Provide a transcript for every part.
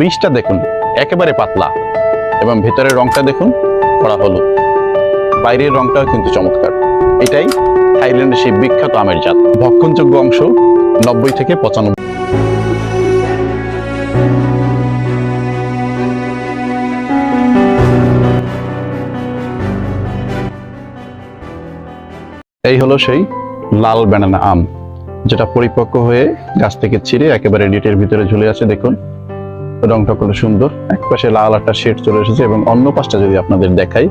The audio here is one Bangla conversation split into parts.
বীজটা দেখুন, একেবারে পাতলা, এবং ভেতরের রংটা দেখুন কড়া হলুদ। বাইরের রংটাও কিন্তু চমৎকার। এটাই থাইল্যান্ডের সেই বিখ্যাত আমের জাত। ভক্ষণযোগ্য অংশ নব্বই থেকে পঁচানব্বই। এই হলো সেই লাল ব্যানানা আম, যেটা পরিপক্ক হয়ে গাছ থেকে ছিঁড়ে একেবারে ডিটের ভিতরে ঝুলে আছে, দেখুন। রংটা কত সুন্দর। এক পাশে লাল একটা শেড চলে এসেছে এবং অন্য পাশটা যদি আপনাদের দেখাই,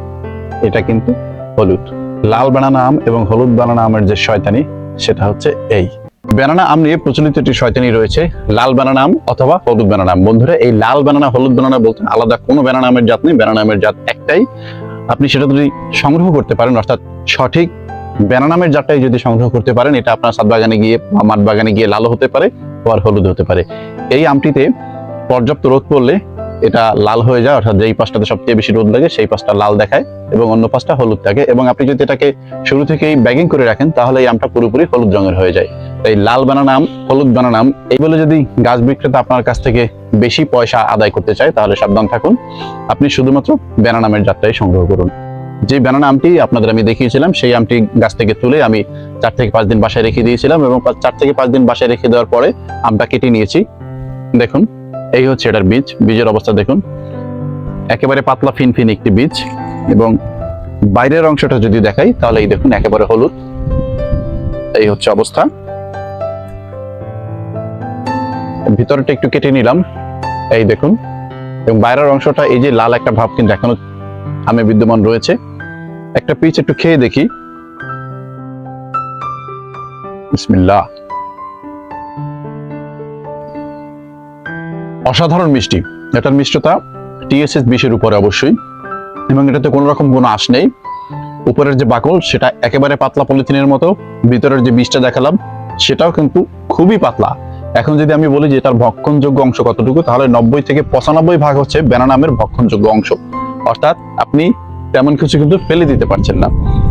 এটা কিন্তু হলুদ। লাল বানানা আম এবং হলুদ বানানা আমের যে শয়তানি, সেটা হচ্ছে এই। ব্যানানা আম নিয়ে প্রচলিত একটি শয়তানি রয়েছে, লাল বানানা আম অথবা হলুদ বানানা আম। বন্ধুরা, এই লাল বানানা, হলুদ বানানা বলতে আলাদা কোনো ব্যানানা আমের জাত নেই। ব্যানানা আমের জাত একটাই। আপনি সেটা যদি সংগ্রহ করতে পারেন, অর্থাৎ সঠিক ব্যানানামের জাতটাই যদি সংগ্রহ করতে পারেন, এটা আপনার সাত বাগানে গিয়ে বা মাঠ বাগানে গিয়ে লাল হতে পারে, আবার হলুদ হতে পারে। এই আমটিতে পর্যাপ্ত রোদ পড়লে এটা লাল হয়ে যায়, অর্থাৎ যেই পাশটাতে সবচেয়ে বেশি রোদ লাগে সেই পাশটা লাল দেখায় এবং অন্য পাশটা হলুদ থাকে। এবং আপনি যদি এটাকে শুরু থেকেই ব্যাগিং করে রাখেন, তাহলে এই আমটা পুরোপুরি হলুদ রঙের হয়ে যায়। তাই লাল বানানা আম, হলুদ বানানা আম, এই বলে যদি গাছ বিক্রেতা আপনার কাছ থেকে বেশি পয়সা আদায় করতে চায়, তাহলে সাবধান থাকুন। আপনি শুধুমাত্র ব্যানানামের জাতটাই সংগ্রহ করুন। যে ব্যানানা আমটি আপনাদের আমি দেখিয়েছিলাম, সেই আমটি গাছ থেকে তুলে আমি চার থেকে পাঁচ দিন বাসায় রেখে দিয়েছিলাম এবং চার থেকে পাঁচ দিন বাসায় রেখে দেওয়ার পরে আমটা কেটে নিয়েছি। দেখুন এই হচ্ছে এটার বীজ। বীজের অবস্থা দেখুন। একেবারে পাতলা ফিনফিন একটি বীজ এবং বাইরের অংশটা যদি দেখাই তাহলে এই দেখুন একেবারে হলুদ। এই হচ্ছে অবস্থা। ভিতরটা একটু কেটে নিলাম। এই দেখুন। এবং বাইরের অংশটা, এই যে লাল একটা ভাব কিন্তু এখনও আমে বিদ্যমান রয়েছে। একটা পিচ একটু খেয়ে দেখি। বিসমিল্লাহ। অসাধারণ মিষ্টি। এটার মিষ্টতা টিএসএস বিশের উপরে অবশ্যই। এবং এটাতে কোনো রকম কোনো আঁশ নেই। উপরের যে বাকল, সেটা একেবারে পাতলা পলিথিনের মতো। ভিতরের যে বীজটা দেখালাম, সেটাও কিন্তু খুবই পাতলা। এখন যদি আমি বলি যে এটার ভক্ষণযোগ্য অংশ কতটুকু, তাহলে নব্বই থেকে পঁচানব্বই ভাগ হচ্ছে ব্যানানামের ভক্ষণযোগ্য অংশ। অর্থাৎ আপনি তেমন কিছু কিন্তু ফেলে দিতে পারছেন না।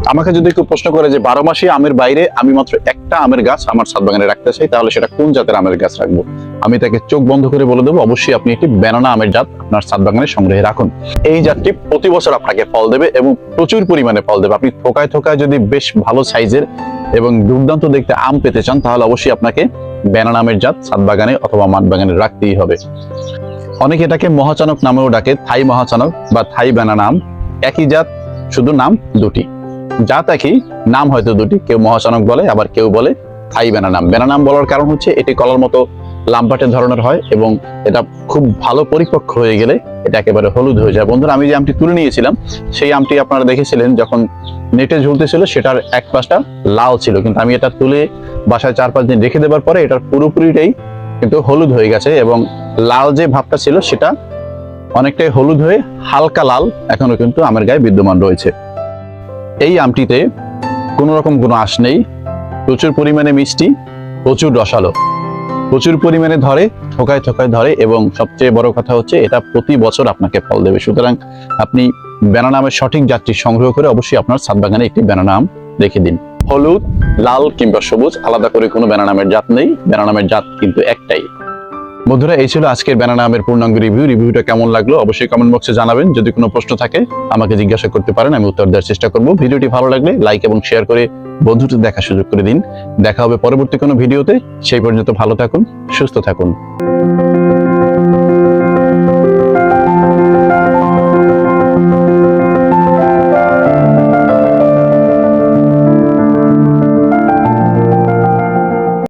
আমাকে যদি কেউ প্রশ্ন করে যে বারো মাসে আমের বাইরে আমি মাত্র একটা আমের গাছ আমার ছাদ বাগানে রাখতে চাই, তাহলে সেটা কোন জাতের আমের গাছ রাখব? আমি তাকে চোখ বন্ধ করে বলে দেবো, অবশ্যই আপনি একটি ব্যানানা আমের জাত আপনার ছাদ বাগানে সংগ্রহে রাখুন। এই জাতটি প্রতি বছর আপনাকে ফল দেবে এবং প্রচুর পরিমাণে ফল দেবে। আপনি থোকায় থোকায় যদি বেশ ভালো সাইজের এবং দুর্দান্ত দেখতে আম পেতে চান, তাহলে অবশ্যই আপনাকে ব্যানানা আমের জাত ছাদ বাগানে অথবা মাঠ বাগানে রাখতেই হবে। অনেকে এটাকে মহাচানক নামেও ডাকে, থাই মহাচানক বা থাই ব্যানানা আম। একই জাত, শুধু নাম দুটি। জাত একই, নাম হয়তো দুটি, কেউ মহাচানক বলে, আবার কেউ বলে থাই ব্যানানাম ব্যানানাম বলার কারণ হচ্ছে, এটি কলার মতো লাম্বাটে ধরনের হয় এবং এটা খুব ভালো পরিপক্ক হয়ে গেলে এটা একেবারে হলুদ হয়ে যায়। বন্ধুরা, আমি যে আমটি তুলে নিয়েছিলাম, সেই আমটি আপনারা দেখেছিলেন যখন নেটে ঝুলতেছিল, সেটার এক পাশটা লাল ছিল। কিন্তু আমি এটা তুলে বাসায় চার পাঁচ দিন রেখে দেওয়ার পরে এটার পুরোপুরিটাই কিন্তু হলুদ হয়ে গেছে এবং লাল যে ভাবটা ছিল, সেটা অনেকটাই হলুদ হয়ে হালকা লাল এখনও কিন্তু আমের গায়ে বিদ্যমান রয়েছে। এই আমটিতে কোনো রকম কোনো আঁশ নেই। প্রচুর পরিমাণে মিষ্টি, প্রচুর রসালো। প্রচুর পরিমাণে ধরে, ঠোকায় ঠোকায় ধরে এবং সবচেয়ে বড় কথা হচ্ছে এটা প্রতি বছর আপনাকে ফল দেবে। সুতরাং আপনি ব্যানানা আমের সঠিক জাতটি সংগ্রহ করে অবশ্যই আপনার ছাদ বাগানে একটি ব্যানানা আম রেখে দিন। হলুদ, লাল কিংবা সবুজ, আলাদা করে কোনো ব্যানানা আমের জাত নেই, ব্যানানা আমের জাত কিন্তু একটাই। বন্ধুরা, এই ছিল আজকের ব্যানানা আমের পূর্ণাঙ্গ রিভিউ। রিভিউটা কেমন লাগল অবশ্যই কমেন্ট বক্সে জানাবেন। যদি কোনো প্রশ্ন থাকে, আমাকে জিজ্ঞাসা করতে পারেন, আমি উত্তর দেওয়ার চেষ্টা করব। ভিডিওটি ভালো লাগলে লাইক এবং শেয়ার করে বন্ধুদের দেখার সুযোগ করে দিন। দেখা হবে পরবর্তী কোনো ভিডিওতে। সেই পর্যন্ত ভালো থাকুন, সুস্থ থাকুন।